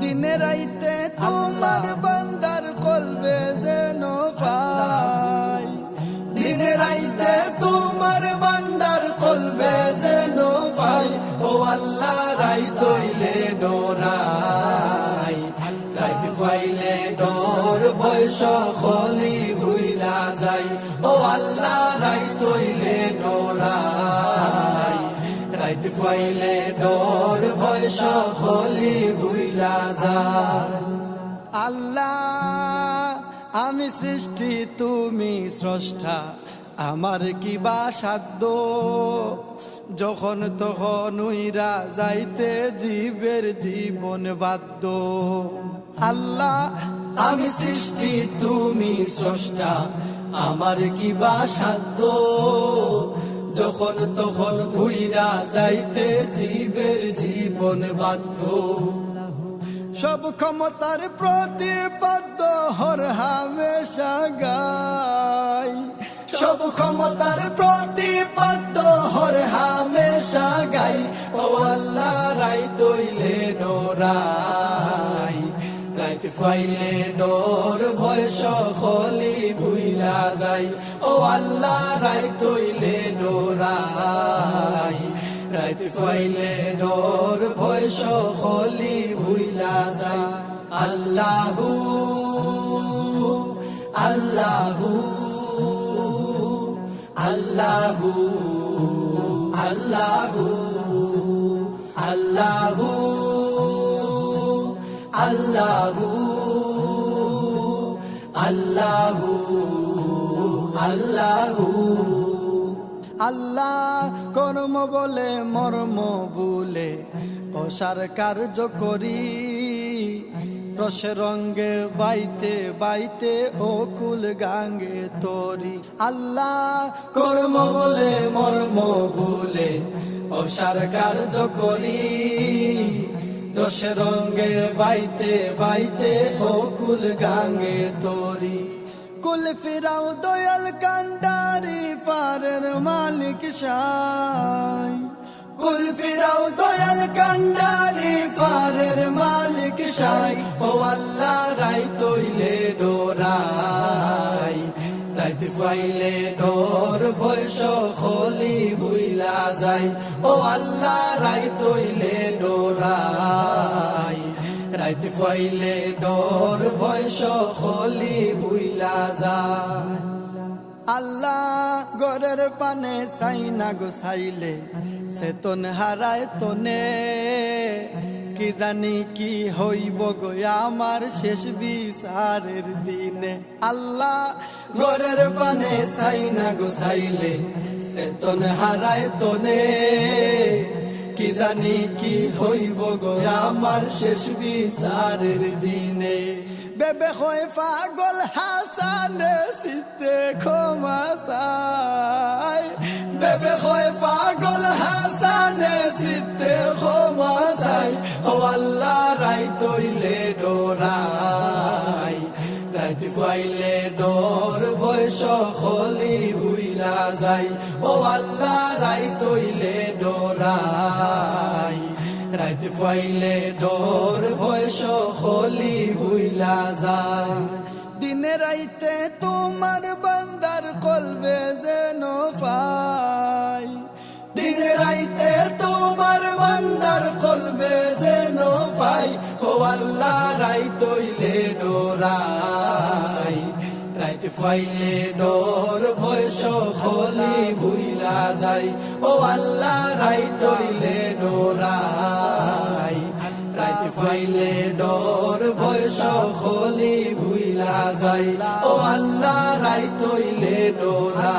দিনে রাইতে তোমার বান্দার কলবে যেন পাই। দিনে রাইতে তোমার বান্দার কলবে যেন পাই। ও আল্লাহ রাই তৈলে ডোরাই। রাইত পাইলে ডোর বয়স খলি ভুইলা যাই। ও আল্লাহ রাই তৈলে রাইত পাইলে ডোর ভুইলা যায়। আল্লাহ, আমি সৃষ্টি, তুমি স্রষ্টা। আমার কি বা সাধ্য? যখন তখন উইরা যাইতে জীবের জীবন বাধ্য। আল্লাহ, আমি সৃষ্টি, তুমি স্রষ্টা। আমার কি বা সাধ্য? যখন তখন উইরা যাইতে জীবের জীবন বাধ্য। সব ক্ষমতার প্রতি প্রতিপাদ্য হর হামেশা গাই। সব ক্ষমতার প্রতিপাদ্য হর হামেশা গাই। ও আল্লাহ রাই তৈলে ডোরাই রাইত ফাইলে ডোর, ভয় সকলি ভুইলা যাই ও আল্লাহ রাই তৈলে ডোরাই। রাইত ফাইলে ডোর, ভয় সকলি ভুইলা যায়। আল্লাহু আল্লাহু আল্লাহু আল্লাহু আল্লাহু আল্লাহু। আল্লাহু। আল্লাহু কর্ম বলে, মর্ম বলে অসার কার্য করি। রসে রঙ্গে বাইতে বাইতে, অকুল গাঙ্গে তরি। আল্লাহ কর্ম বলে, মর্ম বলে অসার কার্য করি। রসে রঙ্গে বাইতে বাইতে, অকুল গাঙ্গে তরি। কুল ফিরাও দয়াল কান্ডারি, পারের মালিক সাই। কুল ফিরাও দয়াল কান্ডারি, পারের মালিক সাই। ও আল্লাহ রাই তৈলে ডোরাই। রাইত ফাইলে ডোর বয়স খলি বুইলা যাই ও আল্লাহ রাই তৈলে ডোরাই। রাইত ফাইলে ডোর বয়স খলি বুইলা যায়। আল্লাহ গরের পানে সাইনা গোসাইলে সেতন হারায় তনে। কি জানি কি হইব গো আমার শেষ বিচারের দিনে। আল্লাহ গরের পানে সাইনা গোসাইলে সেতন হারায় তনে। কি জানি কি হইব গো আমার শেষ বিচারের দিনে। বেবে হয় পাগল হাসানে সিতে ক্ষমা চাই বেবে হয় পাগল হাসানে সিতে ক্ষমা চাই ও আল্লাহ রাই তৈলে ডোরাই। রাইত ফাইলে ডোর বয়স খলি বুইলা যাই, ও আল্লাহ রাই তৈলে ডোরাই। রাইত ফাইলে ডোর, বয়স খলি বুইলা যায়। দিনে রাইতে তোমার বান্দার কলবে যেন পাই ফাইলে ডোর, ভয় সকলে ভুইলা যাই ও আল্লাহ রাই তৈলে ডোরাই। রাইত ফাইলে ডোর, ভয় খলি ভুইলা যাই ও আল্লাহ রাই তৈলে ডোরাই।